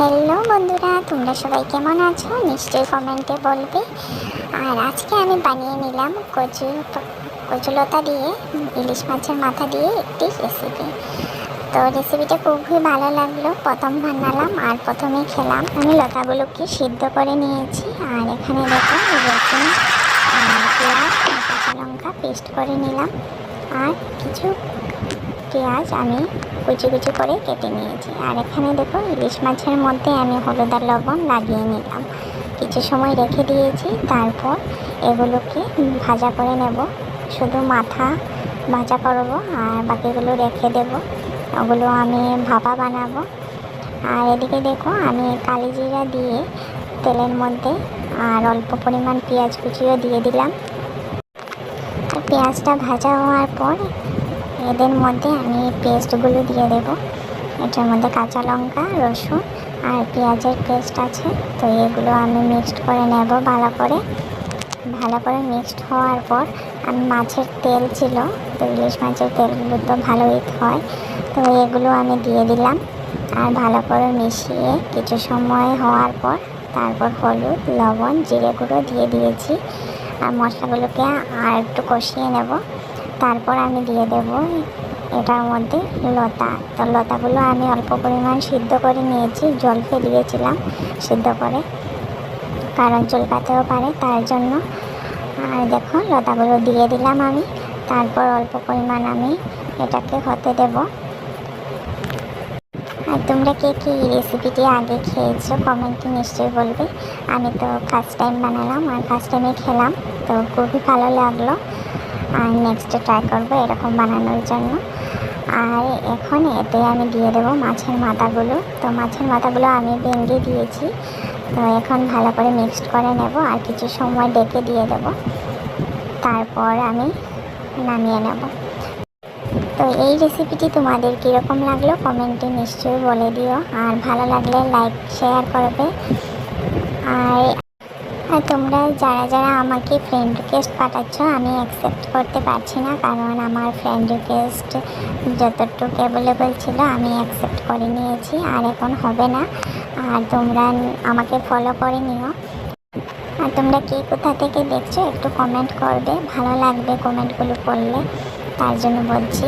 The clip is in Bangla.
হ্যালো বন্ধুরা, তোমরা সবাই কেমন আছো? নিশ্চয়ই কমেন্টে বলবে। আর আজকে আমি বানিয়ে নিলাম কচু কচুলতা দিয়ে, ইলিশ মাছের মাথা দিয়ে একটি রেসিপি তো রেসিপিটা খুবই ভালো লাগল। প্রথম বানালাম আর প্রথমে খেলাম। আমি লতাগুলোকে সিদ্ধ করে নিয়েছি। আর এখানে দেখো রসুন পেঁয়াজ কাঁচা লঙ্কা পেস্ট করে নিলাম। আর কিছু পেঁয়াজ আমি কুচি কুচি করে কেটে নিয়েছি। আর এখানে দেখো ইলিশ মাছের মধ্যে আমি হলুদ আর লবণ লাগিয়ে নিলাম। কিছু সময় রেখে দিয়েছি, তারপর এগুলোকে ভাজা করে নেব। শুধু মাথা ভাজা করব আর বাকিগুলো রেখে দেব। ওগুলো আমি ভাপা বানাবো। আর এদিকে দেখো আমি কালি জিরা দিয়ে তেলের মধ্যে আর অল্প পরিমাণ পেঁয়াজ কুচিও দিয়ে দিলাম। পেঁয়াজটা ভাজা হওয়ার পর এদের মধ্যে আমি পেস্টগুলো দিয়ে দেব। এটার মধ্যে কাঁচা লঙ্কা, রসুন আর পেঁয়াজের পেস্ট আছে। তো এগুলো আমি মিক্সড করে নেব ভালো করে। ভালো করে মিক্সড হওয়ার পর আমি মাছের তেল ছিল, তো ইলিশ মাছের তেলগুলো তো ভালোই হয়। তো এগুলো আমি দিয়ে দিলাম। আর ভালো করে মিশিয়ে কিছু সময় হওয়ার পর তারপর হলুদ, লবণ, জিরে গুঁড়ো দিয়ে দিয়েছি। আর মশলাগুলোকে আর একটু কষিয়ে নেব। তারপর আমি দিয়ে দেব এটার মধ্যে লতা। তো লতাগুলো আমি অল্প পরিমাণ সিদ্ধ করে নিয়েছি, জল ফেলিয়েছিলাম সিদ্ধ করে। কারণ চুলকাতেও পারে, তার জন্য। আর দেখো, লতাগুলো দিয়ে দিলাম আমি। তারপর অল্প পরিমাণ আমি এটাকে হতে দেব। আর তোমরা কে কি রেসিপিটি আগে খেয়েছো কমেন্টে নিশ্চয়ই বলবে। আমি তো ফার্স্ট টাইম বানালাম, আর ফার্স্ট টাইমে খেলাম, তো খুবই ভালো লাগল। আর নেক্সটে ট্রাই করব এরকম বানানোর জন্য। আর এখন এতে আমি দিয়ে দেবো মাছের মাথাগুলো। তো মাছের মাথাগুলো আমি ভেঙে দিয়েছি। তো এখন ভালো করে মিক্সড করে নেব আর কিছু সময় ডেকে দিয়ে দেব। তারপর আমি নামিয়ে নেব। তো এই রেসিপিটি তোমাদের কীরকম লাগল কমেন্টে নিশ্চয়ই বলে দিও। আর ভালো লাগলে লাইক শেয়ার করবে। আর আর তোমরা যারা যারা আমাকে ফ্রেন্ড রিকোয়েস্ট পাঠাচ্ছ, আমি অ্যাকসেপ্ট করতে পারছি না। কারণ আমার ফ্রেন্ড রিকোয়েস্ট যতটুকু অ্যাভেলেবেল ছিল, আমি অ্যাকসেপ্ট করে নিয়েছি। আর এখন হবে না। আর তোমরা আমাকে ফলো করে নিও। আর তোমরা কে কোথা থেকে দেখছ, একটু কমেন্ট করবে। ভালো লাগবে কমেন্টগুলো করলে, তার জন্য বলছি।